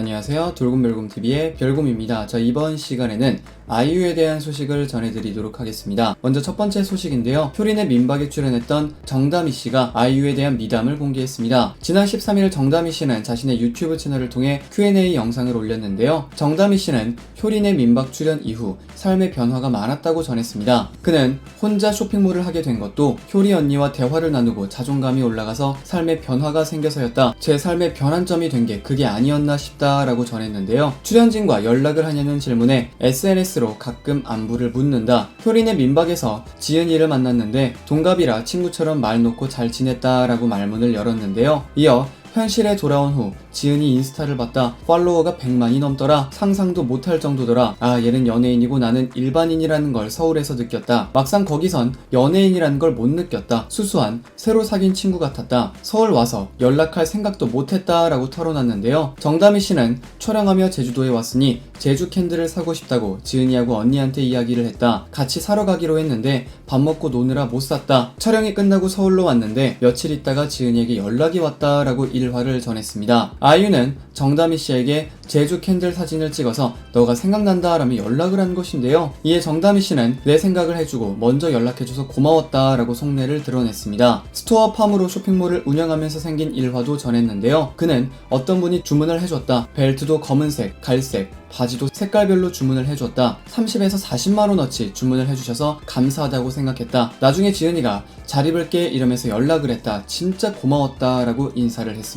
안녕하세요. 돌곰별곰TV의 별곰입니다. 자, 이번 시간에는 아이유에 대한 소식을 전해드리도록 하겠습니다. 먼저 첫 번째 소식인데요. 효린의 민박에 출연했던 정다미 씨가 아이유에 대한 미담을 공개했습니다. 지난 13일 정다미 씨는 자신의 유튜브 채널을 통해 Q&A 영상을 올렸는데요. 정다미 씨는 효린의 민박 출연 이후 삶의 변화가 많았다고 전했습니다. 그는 혼자 쇼핑몰을 하게 된 것도 효리 언니와 대화를 나누고 자존감이 올라가서 삶의 변화가 생겨서였다. 제 삶의 변환점이 된 게 그게 아니었나 싶다 라고 전했는데요. 출연진과 연락을 하냐는 질문에 SNS로 가끔 안부를 묻는다. 효린의 민박에서 지은이를 만났는데 동갑이라 친구처럼 말 놓고 잘 지냈다라고 말문을 열었는데요. 이어 현실에 돌아온 후 지은이 인스타를 봤다. 팔로워가 100만이 넘더라. 상상도 못할 정도더라. 아, 얘는 연예인이고 나는 일반인이라는 걸 서울에서 느꼈다. 막상 거기선 연예인이라는 걸 못 느꼈다. 수수한 새로 사귄 친구 같았다. 서울 와서 연락할 생각도 못했다라고 털어놨는데요. 정다미 씨는 촬영하며 제주도에 왔으니 제주 캔들을 사고 싶다고 지은이하고 언니한테 이야기를 했다. 같이 사러 가기로 했는데 밥 먹고 노느라 못 샀다. 촬영이 끝나고 서울로 왔는데 며칠 있다가 지은이에게 연락이 왔다라고 일화를 전했습니다. 아이유는 정다미 씨에게 제주 캔들 사진을 찍어서 너가 생각난다 라며 연락을 한 것인데요. 이에 정다미 씨는 내 생각을 해주고 먼저 연락해줘서 고마웠다 라고 속내를 드러냈습니다. 스토어 팜으로 쇼핑몰을 운영하면서 생긴 일화도 전했는데요. 그는 어떤 분이 주문을 해줬다. 벨트도 검은색, 갈색, 바지도 색깔별로 주문을 해줬다. 30에서 40만원어치 주문을 해주셔서 감사하다고 생각했다. 나중에 지은이가 잘 입을게 이러면서 연락을 했다. 진짜 고마웠다 라고 인사를 했습니다.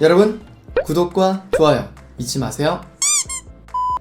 여러분, 구독과 좋아요 잊지 마세요.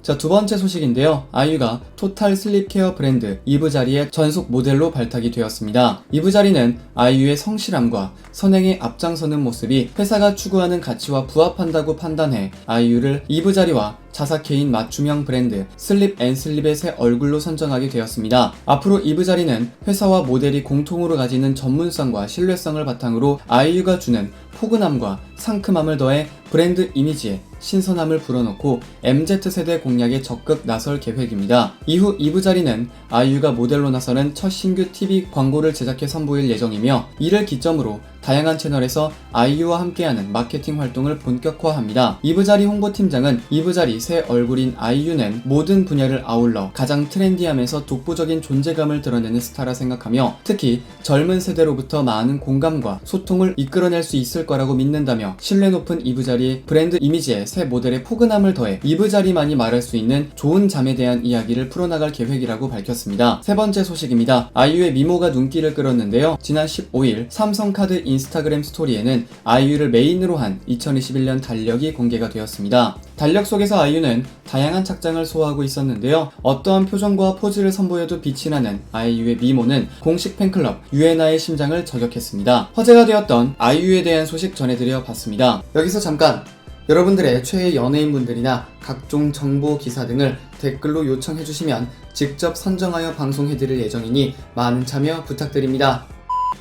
자, 두 번째 소식인데요. 아이유가 토탈 슬립 케어 브랜드 이브 자리의 전속 모델로 발탁이 되었습니다. 이브 자리는 아이유의 성실함과 선행에 앞장서는 모습이 회사가 추구하는 가치와 부합한다고 판단해 아이유를 이브 자리와 자사케인 맞춤형 브랜드 슬립 앤 슬립의 새 얼굴로 선정하게 되었습니다. 앞으로 이브 자리는 회사와 모델이 공통으로 가지는 전문성과 신뢰성을 바탕으로 아이유가 주는 포근함과 상큼함을 더해 브랜드 이미지에 신선함을 불어넣고 MZ세대 공략에 적극 나설 계획입니다. 이후 이브자리는 아이유가 모델로 나서는 첫 신규 TV 광고를 제작해 선보일 예정이며 이를 기점으로 다양한 채널에서 아이유와 함께하는 마케팅 활동을 본격화합니다. 이브자리 홍보팀장은 이브자리 새 얼굴인 아이유는 모든 분야를 아울러 가장 트렌디하면서 독보적인 존재감을 드러내는 스타라 생각하며 특히 젊은 세대로부터 많은 공감과 소통을 이끌어낼 수 있을 거라고 믿는다며 신뢰 높은 이브자리의 브랜드 이미지에 새 모델의 포근함을 더해 이브자리만이 말할 수 있는 좋은 잠에 대한 이야기를 풀어나갈 계획이라고 밝혔습니다. 세 번째 소식입니다. 아이유의 미모가 눈길을 끌었는데요. 지난 15일 삼성카드 인스타그램 스토리에는 아이유를 메인으로 한 2021년 달력이 공개가 되었습니다. 달력 속에서 아이유는 다양한 착장을 소화하고 있었는데요. 어떠한 표정과 포즈를 선보여도 빛이 나는 아이유의 미모는 공식 팬클럽 유에나의 심장을 저격했습니다. 화제가 되었던 아이유에 대한 소식 전해드려 봤습니다. 여기서 잠깐 여러분들의 최애 연예인분들이나 각종 정보 기사 등을 댓글로 요청해주시면 직접 선정하여 방송해드릴 예정이니 많은 참여 부탁드립니다.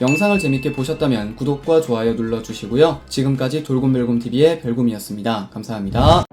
영상을 재밌게 보셨다면 구독과 좋아요 눌러주시고요. 지금까지 돌곰별곰TV의 별곰이었습니다. 감사합니다.